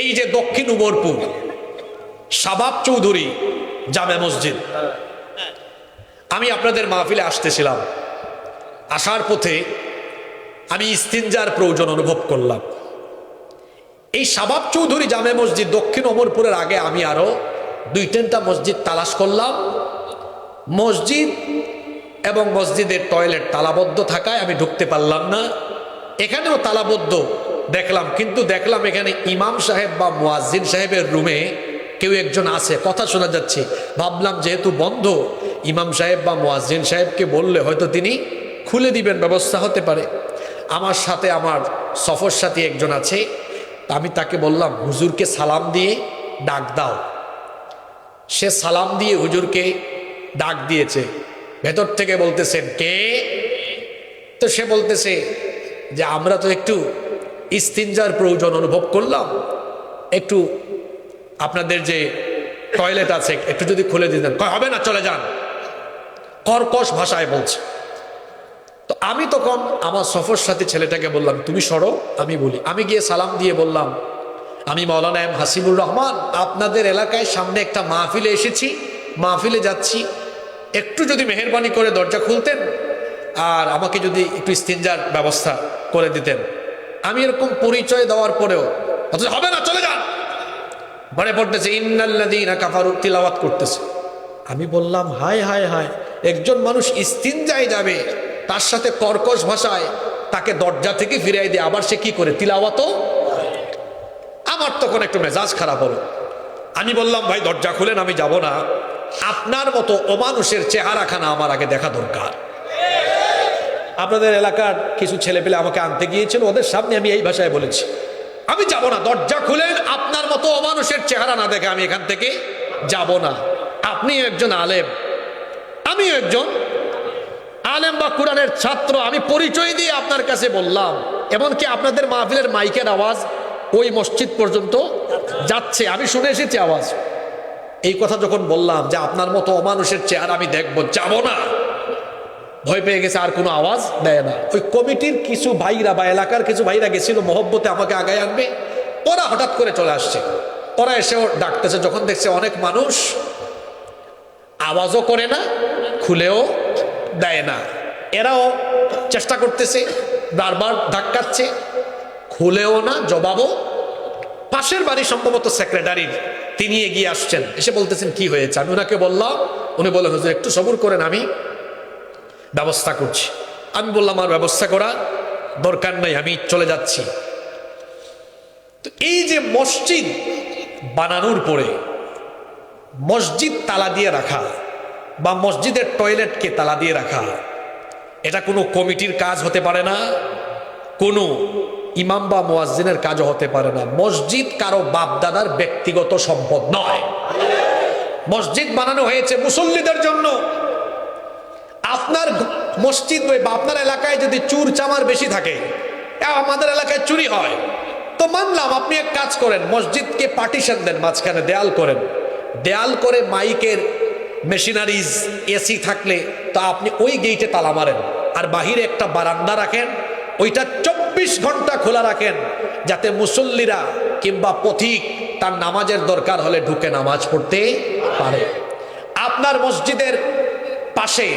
এই যে দক্ষিণ উমরপুর শাবাব চৌধুরী জামে মসজিদ। আমি আপনাদের মাহফিলে আসতেছিলাম। আসার পথে আমি ইস্তিনজার প্রয়োজন অনুভব করলাম। এই শাবাব চৌধুরী জামে মসজিদ দক্ষিণ অমরপুরের আগে আমি আরও দুই তিনটা মসজিদ তালাশ করলাম। মসজিদ এবং মসজিদের টয়লেট তালাবদ্ধ থাকায় আমি ঢুকতে পারলাম না। এখানেও তালাবদ্ধ দেখলাম, কিন্তু দেখলাম এখানে ইমাম সাহেব বা মুয়াজ্জিন সাহেবের রুমে কেউ একজন আছে। কথা শোনা যাচ্ছে। ভাবলাম যেহেতু বন্ধ, ইমাম সাহেব বা মুয়াজ্জিন সাহেবকে বললে হয়তো তিনি খুলে দিবেন, ব্যবস্থা হতে পারে। আমার সাথে আমার সফর সাথী একজন আছে, আমি তাকে বললাম, হুজুরকে সালাম দিয়ে ডাক দাও। সে সালাম দিয়ে হুজুরকে ডাক দিয়েছে। ভেতর থেকে বলতেছেন, কে? তো সে বলতেছে যে, আমরা তো একটু ইস্তিনজার প্রয়োজন অনুভব করলাম। একটু আপনাদের যে টয়লেট আছে, একটু যদি খুলে দিতেন হবে না, চলে যান। কর্কশ ভাষায় বলছে। তো আমি তখন আমার সফর সাথে ছেলেটাকে বললাম, তুমি সরো, আমি বলি। আমি গিয়ে সালাম দিয়ে বললাম, আমি মৌলানা এম হাসিবুর রহমান, আপনাদের এলাকায় সামনে একটা মাহফিলে এসেছি। মাহফিলে যাচ্ছি। একটু যদি মেহরবানি করে দরজা খুলতেন আর আমাকে যদি একটু স্তিনজার ব্যবস্থা করে দিতেন। আমি এরকম পরিচয় দেওয়ার পরেও, অথচ হবে না, চলে যান। মনে পড়তেছে ইন্নাল্লাদিনা কাফারু তিলাওয়াত করতেছে। আমি বললাম, হায় হায় হায়, একজন মানুষ ইস্তিনজায় যাবে, তার সাথে কর্কশ ভাষায় তাকে দরজা থেকে ফিরাই দিয়ে আবার সে কি করে, তিলাওয়াতও আমার তখন একটু মেজাজ খারাপ হলো। আমি বললাম, ভাই, দরজা খুলেন, আমি যাব না। আপনার মতো অমানুষের চেহারাখানা আমার আগে দেখা দরকার। আপনাদের এলাকার কিছু ছেলে পেলে আমাকে আনতে গিয়েছিল, ওদের সামনে আমি এই ভাষায় বলেছি। আমি যাব না, দরজা খুলেন, আপনার মতো অমানুষের চেহারা না দেখে আমি এখান থেকে যাব না। আপনিও একজন আলেম, আমিও একজন আলেম বা কোরআনের ছাত্র, আমি পরিচয় দিয়ে আপনার কাছে বললাম। এমনকি আপনাদের মাহফিলের মাইকের আওয়াজ ওই মসজিদ পর্যন্ত যাচ্ছে, আমি শুনে এসেছি আওয়াজ। এই কথা যখন বললাম যে আপনার মতো অমানুষের চেহারা আমি দেখব, যাব না। ভয় পেয়ে গেছে, আর কোনো আওয়াজ দেয় না। ওই কমিটির কিছু ভাইরা বা এলাকার কিছু ভাইরা গেছিল মহব্বতে আমাকে আগায় আনবে। ওরা হঠাৎ করে চলে আসছে। ওরা এসেও ডাকতেছে, যখন দেখছে অনেক মানুষ, আওয়াজও করে না, খুলেও দেয় না। এরাও চেষ্টা করতেছে, বারবার ধাক্কাচ্ছে, খুলেও না, জবাবও। পাশের বাড়ি সম্ভবত সেক্রেটারির, তিনি এগিয়ে আসছেন। এসে বলতেছেন, কি হয়েছে? আমি ওনাকে বললাম, উনি বললেন, হুজুর, একটু সবুর করেন, আমি ব্যবস্থা করছি। আমি বললাম আমার ব্যবস্থা করা দরকার নাই, আমি চলে যাচ্ছি। তো এই যে মসজিদ বানানোর পরে মসজিদ তালা দিয়ে রাখা বা মসজিদের টয়লেটকে তালা দিয়ে রাখা এটা কোনো কমিটির কাজ হতে পারে না, কোনো ইমাম বা মোয়াজ্জিনের কাজও হতে পারে না। মসজিদ কারও বাপদাদার ব্যক্তিগত সম্পদ নয়। মসজিদ বানানো হয়েছে মুসল্লিদের জন্য। আপনার মসজিদ বা আপনার এলাকায় যদি চুর চামার বেশি থাকে আমাদের এলাকায় চুরি হয়। তো মানলাম, আপনি এক কাজ করেন, মসজিদকে পার্টিশন দেন, মাঝখানে দেয়াল করেন। দেয়াল করে মাইকের মেশিনারিজ, এসি থাকলে তা আপনি ওই গেইটে তালা মারেন। আর বাহিরে একটা বারান্দা রাখেন, ওইটা চব্বিশ ঘণ্টা খোলা রাখেন, যাতে মুসল্লিরা কিংবা পথিক তার নামাজের দরকার হলে ঢুকে নামাজ পড়তে পারে। আপনার মসজিদের পাশে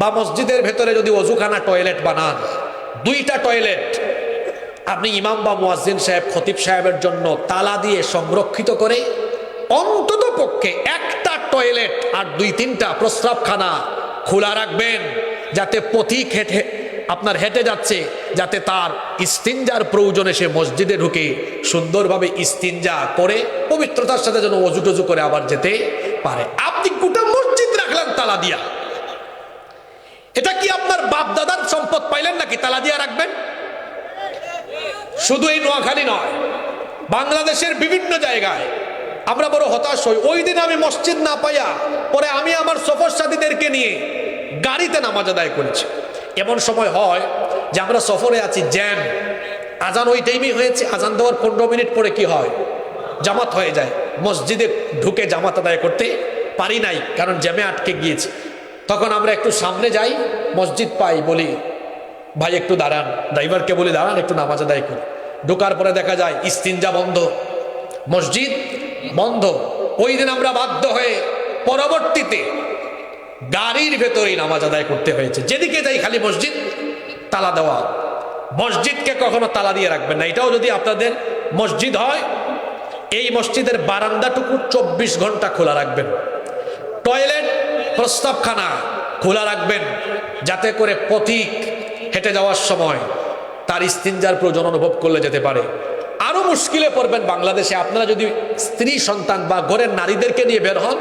বা মসজিদের ভেতরে যদি অজুখানা টয়লেট বানান, দুইটা টয়লেট আপনি ইমাম বা মুয়াজ্জিন সাহেব, খতিব সাহেবের জন্য তালা দিয়ে সংরক্ষিত করে অন্তত পক্ষে একটা টয়লেট আর দুই তিনটা প্রস্রাবখানা খোলা রাখবেন, যাতে পথিক হেঁটে, আপনার হেঁটে যাচ্ছে, যাতে তার ইস্তিনজার প্রয়োজনে সে মসজিদে ঢুকে সুন্দরভাবে ইস্তিনজা করে পবিত্রতার সাথে যেন অজু টজু করে আবার যেতে পারে। আপনি গোটা মসজিদ রাখলেন তালা দিয়া। এটা কি আপনার বাপ দাদার সম্পদ পাইলেন নাকি? তালা দিয়া রাখবেন? শুধু এই নোয়াখালী নয়, বাংলাদেশের বিভিন্ন জায়গায় আমরা বড় হতাশ হই। ওই দিন আমি মসজিদ না পাইয়া পরে আমি আমার সফর সাথীদেরকে নিয়ে গাড়িতে নামাজ আদায় করেছি। এমন সময় হয় যে আমরা সফরে আছি, জ্যাম। আজান ওই টাইমই হয়েছে। আজান দেওয়ার পনেরো মিনিট পরে কি হয়? জামাত হয়ে যায়। মসজিদে ঢুকে জামাত আদায় করতে পারি নাই, কারণ জ্যামে আটকে গিয়েছে। তখন আমরা একটু সামনে যাই, মসজিদ পাই বলি, ভাই, একটু দাঁড়ান। ড্রাইভারকে বলি, দাঁড়ান, একটু নামাজ আদায় করি। ঢোকার পরে দেখা যায়, ইস্তিনজা বন্ধ, মসজিদ বন্ধ। ওই দিন আমরা বাধ্য হয়ে পরবর্তীতে গাড়ির ভেতরেই নামাজ আদায় করতে হয়েছে। যেদিকে যাই খালি মসজিদ, তালা দেওয়া। মসজিদকে কখনো তালা দিয়ে রাখবেন না। এটাও যদি আপনাদের মসজিদ হয়, এই মসজিদের বারান্দাটুকু চব্বিশ ঘণ্টা খোলা রাখবেন। টয়লেট প্রস্তাবখানা খোলা রাখবেন যাতে করে পথিক হেঁটে যাওয়ার সময় তার ইস্তিনজার প্রয়োজন অনুভব করলে যেতে পারে। আরও মুশকিলে পড়বেন বাংলাদেশে। আপনারা যদি স্ত্রী, সন্তান বা ঘরের নারীদেরকে নিয়ে বের হন,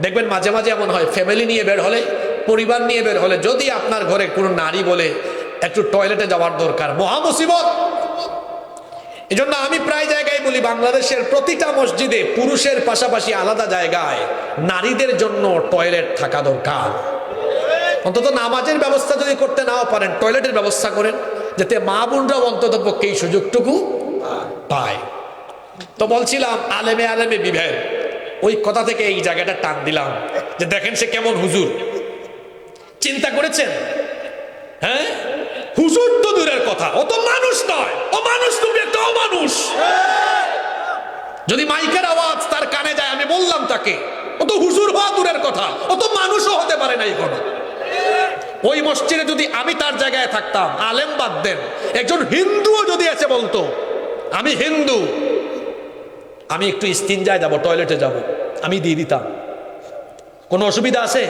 দেখবেন মাঝে মাঝে এমন হয় ফ্যামিলি নিয়ে বের হলে, পরিবার নিয়ে বের হলে যদি আপনার ঘরে কোনো নারী বলে একটু টয়লেটে যাওয়ার দরকার, মহা মুসিবত এই জন্য আমি প্রায় জায়গায় বলি, বাংলাদেশের প্রতিটা মসজিদে পুরুষের পাশাপাশি আলাদা জায়গায় নারীদের জন্য টয়লেট থাকা দরকার। অন্তত নামাজের ব্যবস্থা যদি করতে নাও পারেন, টয়লেটের ব্যবস্থা করেন, যাতে মা বোনরাও অন্তত পক্ষে এই সুযোগটুকু পায়। তো বলছিলাম, আলেমে আলেমে বিভেদ। ওই কথা থেকে এই জায়গাটা টান দিলাম যে দেখেন সে কেমন হুজুর। চিন্তা করেছেন? হ্যাঁ? হুজুর তো দূরের কথা। ও তো মানুষ নয়। ও মানুষ তুমি একটা অমানুষ। যদি মাইকের আওয়াজ তার কানে যায়, আমি বললাম তাকে, ও তো হুজুর হওয়া দূরের কথা। ও তো মানুষও হতে পারে না এখনও। ওই মসজিদে যদি আমি তার জায়গায় থাকতাম, আলেম বাদ দেন। একজন হিন্দুও যদি এসে বলতো, আমি হিন্দু, আমি একটু ইস্তিনজায় যাব, টয়লেটে যাব, আমি দিয়ে দিতাম। কোনো অসুবিধা আছে?